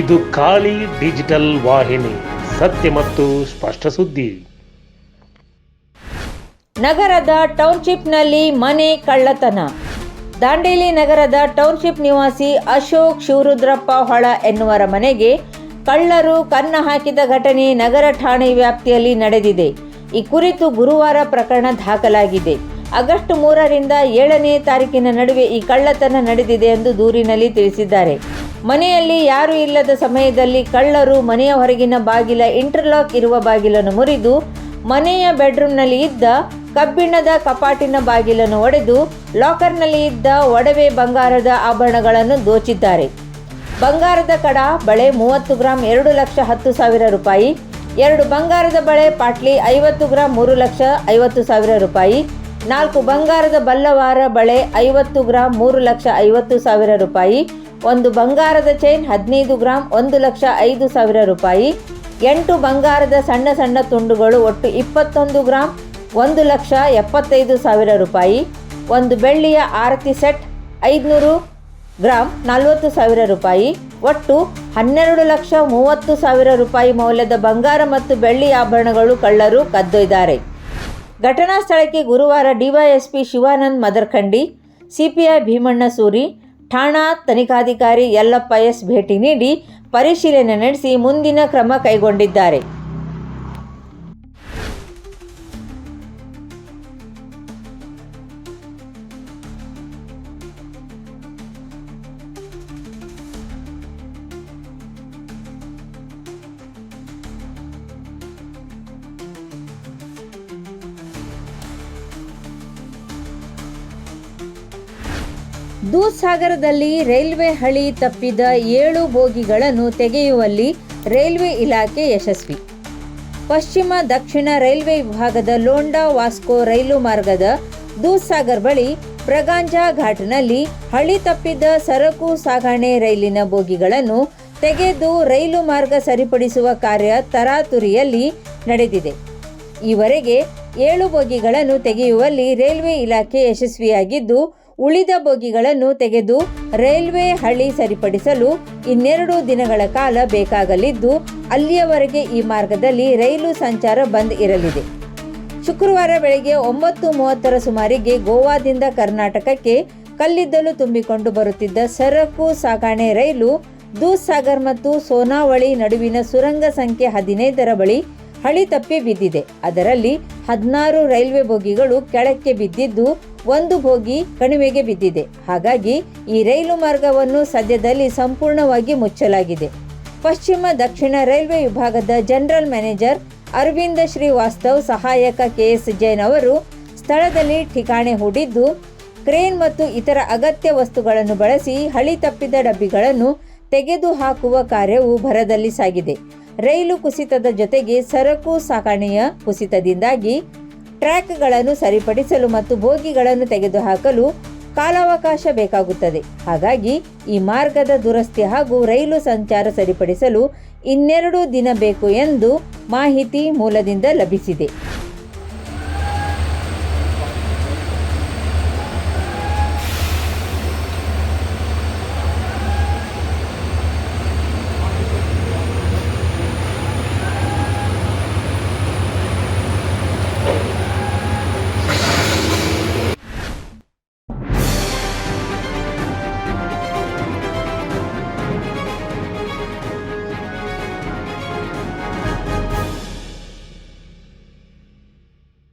ಇದು ಖಾಲಿ ಡಿಜಿಟಲ್ ವಾಹಿನಿ, ಸತ್ಯ ಮತ್ತು ಸ್ಪಷ್ಟ ಸುದ್ದಿ. ನಗರದ ಟೌನ್ಶಿಪ್ನಲ್ಲಿ ಮನೆ ಕಳ್ಳತನ. ದಾಂಡೇಲಿ ನಗರದ ಟೌನ್ಶಿಪ್ ನಿವಾಸಿ ಅಶೋಕ್ ಶಿವರುದ್ರಪ್ಪ ಹೊಳ ಎನ್ನುವರ ಮನೆಗೆ ಕಳ್ಳರು ಕನ್ನ ಹಾಕಿದ ಘಟನೆ ನಗರ ಠಾಣೆ ವ್ಯಾಪ್ತಿಯಲ್ಲಿ ನಡೆದಿದೆ. ಈ ಕುರಿತು ಗುರುವಾರ ಪ್ರಕರಣ ದಾಖಲಾಗಿದೆ. ಆಗಸ್ಟ್ ಮೂರರಿಂದ ಏಳನೇ ತಾರೀಕಿನ ನಡುವೆ ಈ ಕಳ್ಳತನ ನಡೆದಿದೆ ಎಂದು ದೂರಿನಲ್ಲಿ ತಿಳಿಸಿದ್ದಾರೆ. ಮನೆಯಲ್ಲಿ ಯಾರೂ ಇಲ್ಲದ ಸಮಯದಲ್ಲಿ ಕಳ್ಳರು ಮನೆಯ ಹೊರಗಿನ ಬಾಗಿಲ ಇಂಟರ್ಲಾಕ್ ಇರುವ ಬಾಗಿಲನ್ನು ಮುರಿದು ಮನೆಯ ಬೆಡ್ರೂಮ್ನಲ್ಲಿ ಇದ್ದ ಕಬ್ಬಿಣದ ಕಪಾಟಿನ ಬಾಗಿಲನ್ನು ಒಡೆದು ಲಾಕರ್ನಲ್ಲಿ ಇದ್ದ ಒಡವೆ ಬಂಗಾರದ ಆಭರಣಗಳನ್ನು ದೋಚಿದ್ದಾರೆ. ಬಂಗಾರದ ಕಡ ಬಳೆ ಮೂವತ್ತು ಗ್ರಾಂ ಎರಡು ಲಕ್ಷ ಹತ್ತು ಸಾವಿರ ರೂಪಾಯಿ, ಎರಡು ಬಂಗಾರದ ಬಳೆ ಪಾಟ್ಲಿ ಐವತ್ತು ಗ್ರಾಂ ಮೂರು ಲಕ್ಷ ಐವತ್ತು ಸಾವಿರ ರೂಪಾಯಿ, ನಾಲ್ಕು ಬಂಗಾರದ ಬಲ್ಲವಾರ ಬಳೆ ಐವತ್ತು ಗ್ರಾಂ ಮೂರು ಲಕ್ಷ ಐವತ್ತು ಸಾವಿರ ರೂಪಾಯಿ ಒಂದು ಬಂಗಾರದ ಚೈನ್ ಹದಿನೈದು ಗ್ರಾಮ್ ಒಂದು ಲಕ್ಷ ಐದು ಸಾವಿರ ರೂಪಾಯಿ. ಎಂಟು ಬಂಗಾರದ ಸಣ್ಣ ಸಣ್ಣ ತುಂಡುಗಳು ಒಟ್ಟು ಇಪ್ಪತ್ತೊಂದು ಗ್ರಾಮ್ ಒಂದು ಲಕ್ಷ ಎಪ್ಪತ್ತೈದು ಸಾವಿರ ರೂಪಾಯಿ. ಒಂದು ಬೆಳ್ಳಿಯ ಆರತಿ ಸೆಟ್ ಐದುನೂರು ಗ್ರಾಮ್ ನಲವತ್ತು ಸಾವಿರ ರೂಪಾಯಿ. ಒಟ್ಟು ಹನ್ನೆರಡು ಲಕ್ಷ ಮೂವತ್ತು ಸಾವಿರ ರೂಪಾಯಿ ಮೌಲ್ಯದ ಬಂಗಾರ ಮತ್ತು ಬೆಳ್ಳಿ ಆಭರಣಗಳು ಕಳ್ಳರು ಕದ್ದೊಯ್ದಾರೆ. ಘಟನಾ ಸ್ಥಳಕ್ಕೆ ಗುರುವಾರ ಡಿವೈಎಸ್ಪಿ ಶಿವಾನಂದ್ ಮದರ್ಖಂಡಿ, ಸಿಪಿಐ ಭೀಮಣ್ಣ ಸೂರಿ ಠಾಣಾ ತನಿಖಾಧಿಕಾರಿ ಯಲ್ಲಪ್ಪ ಎಸ್ ಭೇಟಿ ನೀಡಿ ಪರಿಶೀಲನೆ ನಡೆಸಿ ಮುಂದಿನ ಕ್ರಮ ಕೈಗೊಂಡಿದ್ದಾರೆ. ದೂದ್ಸಾಗರದಲ್ಲಿ ರೈಲ್ವೆ ಹಳಿ ತಪ್ಪಿದ ಏಳು ಬೋಗಿಗಳನ್ನು ತೆಗೆಯುವಲ್ಲಿ ರೈಲ್ವೆ ಇಲಾಖೆ ಯಶಸ್ವಿ. ಪಶ್ಚಿಮ ದಕ್ಷಿಣ ರೈಲ್ವೆ ವಿಭಾಗದ ಲೋಂಡಾ ವಾಸ್ಕೋ ರೈಲು ಮಾರ್ಗದ ದೂದ್ಸಾಗರ್ ಬಳಿ ಪ್ರಗಾಂಜಾ ಘಾಟ್ನಲ್ಲಿ ಹಳಿ ತಪ್ಪಿದ ಸರಕು ಸಾಗಣೆ ರೈಲಿನ ಬೋಗಿಗಳನ್ನು ತೆಗೆದು ರೈಲು ಮಾರ್ಗ ಸರಿಪಡಿಸುವ ಕಾರ್ಯ ತರಾತುರಿಯಲ್ಲಿ ನಡೆದಿದೆ. ಈವರೆಗೆ ಏಳು ಬೋಗಿಗಳನ್ನು ತೆಗೆಯುವಲ್ಲಿ ರೈಲ್ವೆ ಇಲಾಖೆ ಯಶಸ್ವಿಯಾಗಿದ್ದು ಉಳಿದ ಬೋಗಿಗಳನ್ನು ತೆಗೆದು ರೈಲ್ವೆ ಹಳಿ ಸರಿಪಡಿಸಲು ಇನ್ನೆರಡು ದಿನಗಳ ಕಾಲ ಬೇಕಾಗಲಿದ್ದು, ಅಲ್ಲಿಯವರೆಗೆ ಈ ಮಾರ್ಗದಲ್ಲಿ ರೈಲು ಸಂಚಾರ ಬಂದ್ ಇರಲಿದೆ. ಶುಕ್ರವಾರ ಬೆಳಗ್ಗೆ ಒಂಬತ್ತು ಮೂವತ್ತರ ಸುಮಾರಿಗೆ ಗೋವಾದಿಂದ ಕರ್ನಾಟಕಕ್ಕೆ ಕಲ್ಲಿದ್ದಲು ತುಂಬಿಕೊಂಡು ಬರುತ್ತಿದ್ದ ಸರಕು ಸಾಗಣೆ ರೈಲು ದೂಸಾಗರ್ ಮತ್ತು ಸೋನಾವಳಿ ನಡುವಿನ ಸುರಂಗ ಸಂಖ್ಯೆ ಹದಿನೈದರ ಬಳಿ ಹಳಿ ತಪ್ಪಿ ಬಿದ್ದಿದೆ. ಅದರಲ್ಲಿ ಹದಿನಾರು ರೈಲ್ವೆ ಬೋಗಿಗಳು ಕೆಳಕ್ಕೆ ಬಿದ್ದಿದ್ದು ಒಂದು ಬೋಗಿ ಕಣಿವೆಗೆ ಬಿದ್ದಿದೆ. ಹಾಗಾಗಿ ಈ ರೈಲು ಮಾರ್ಗವನ್ನು ಸದ್ಯದಲ್ಲಿ ಸಂಪೂರ್ಣವಾಗಿ ಮುಚ್ಚಲಾಗಿದೆ. ಪಶ್ಚಿಮ ದಕ್ಷಿಣ ರೈಲ್ವೆ ವಿಭಾಗದ ಜನರಲ್ ಮ್ಯಾನೇಜರ್ ಅರವಿಂದ ಶ್ರೀವಾಸ್ತವ್ ಸಹಾಯಕ ಕೆಎಸ್ ಜೈನ್ ಅವರು ಸ್ಥಳದಲ್ಲಿ ಠಿಕಾಣೆ ಹೂಡಿದ್ದು, ಕ್ರೇನ್ ಮತ್ತು ಇತರ ಅಗತ್ಯ ವಸ್ತುಗಳನ್ನು ಬಳಸಿ ಹಳಿ ತಪ್ಪಿದ ಡಬ್ಬಿಗಳನ್ನು ತೆಗೆದು ಹಾಕುವ ಕಾರ್ಯವು ಭರದಲ್ಲಿ ಸಾಗಿದೆ. ರೈಲು ಕುಸಿತದ ಜೊತೆಗೆ ಸರಕು ಸಾಗಣೆಯ ಕುಸಿತದಿಂದಾಗಿ ಟ್ರ್ಯಾಕ್ಗಳನ್ನು ಸರಿಪಡಿಸಲು ಮತ್ತು ಬೋಗಿಗಳನ್ನು ತೆಗೆದುಹಾಕಲು ಕಾಲಾವಕಾಶ ಬೇಕಾಗುತ್ತದೆ. ಹಾಗಾಗಿ ಈ ಮಾರ್ಗದ ದುರಸ್ತಿ ಹಾಗೂ ರೈಲು ಸಂಚಾರ ಸರಿಪಡಿಸಲು ಇನ್ನೆರಡು ದಿನ ಬೇಕು ಎಂದು ಮಾಹಿತಿ ಮೂಲದಿಂದ ಲಭಿಸಿದೆ.